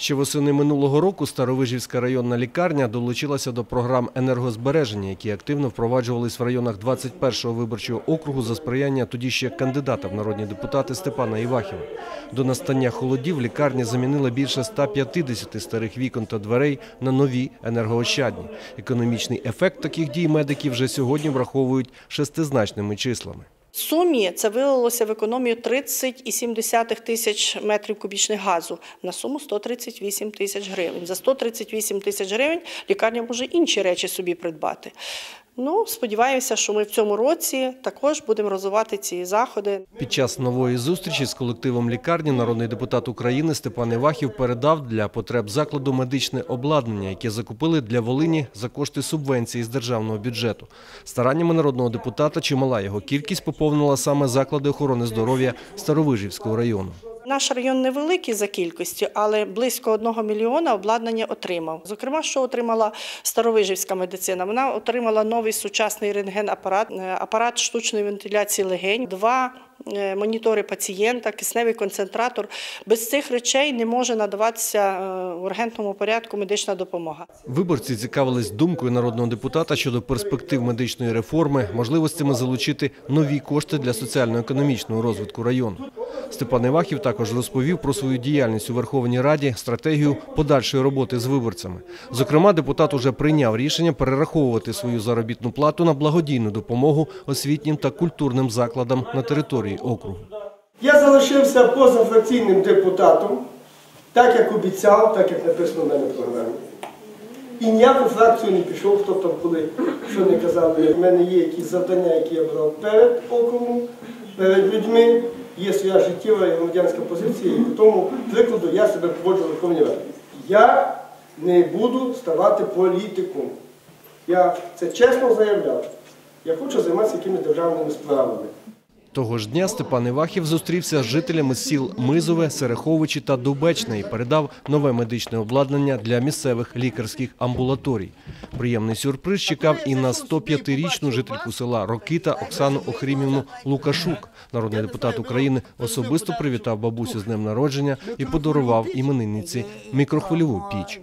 Ще восени минулого року Старовижівська районна лікарня долучилася до програм енергозбереження, які активно впроваджувались в районах 21-го виборчого округу за сприяння тоді ще кандидата в народні депутати Степана Івахіва. До настання холодів лікарня замінила більше 150 старих вікон та дверей на нові енергоощадні. Економічний ефект таких дій медики вже сьогодні враховують шестизначними числами. Сумі це вилилося в економію 30,7 тисяч метрів кубічних газу на суму 138 тисяч гривень. За 138 тисяч гривень лікарня може інші речі собі придбати. Ну, сподіваюся, що ми в цьому році також будемо розвивати ці заходи. Під час нової зустрічі з колективом лікарні народний депутат України Степан Івахів передав для потреб закладу медичне обладнання, яке закупили для Волині за кошти субвенції з державного бюджету. Стараннями народного депутата чимала його кількість поповнила саме заклади охорони здоров'я Старовижівського району. Наш район невеликий за кількістю, але близько одного мільйона обладнання отримав. Зокрема, що отримала старовижівська медицина? Вона отримала новий сучасний рентген-апарат, е, апарат штучної вентиляції легень, два е, монітори пацієнта, кисневий концентратор. Без цих речей не може надаватися е, в ургентному порядку медична допомога. Виборці цікавились думкою народного депутата щодо перспектив медичної реформи, можливостями залучити нові кошти для соціально-економічного розвитку району. Степан Івахів також розповів про свою діяльність у Верховній Раді, стратегію подальшої роботи з виборцями. Зокрема, депутат уже прийняв рішення перераховувати свою заробітну плату на благодійну допомогу освітнім та культурним закладам на території округу. Я залишився позафракційним депутатом, так як обіцяв, так як написано в мене в програмі. І ніяку фракцію не пішов, хто там коли що не казали. У мене є якісь завдання, які я брав перед округом, перед людьми. Є своя життєва і громадянська позиція, і по тому прикладу я себе поводжу в Верховній Раді. Я не буду ставати політиком. Я це чесно заявляв. Я хочу займатися якимись державними справами. Того ж дня Степан Івахів зустрівся з жителями сіл Мизове, Сереховичі та Дубечне і передав нове медичне обладнання для місцевих лікарських амбулаторій. Приємний сюрприз чекав і на 105-річну жительку села Рокита Оксану Охрімівну Лукашук. Народний депутат України особисто привітав бабусю з днем народження і подарував іменинниці мікрохвильову піч.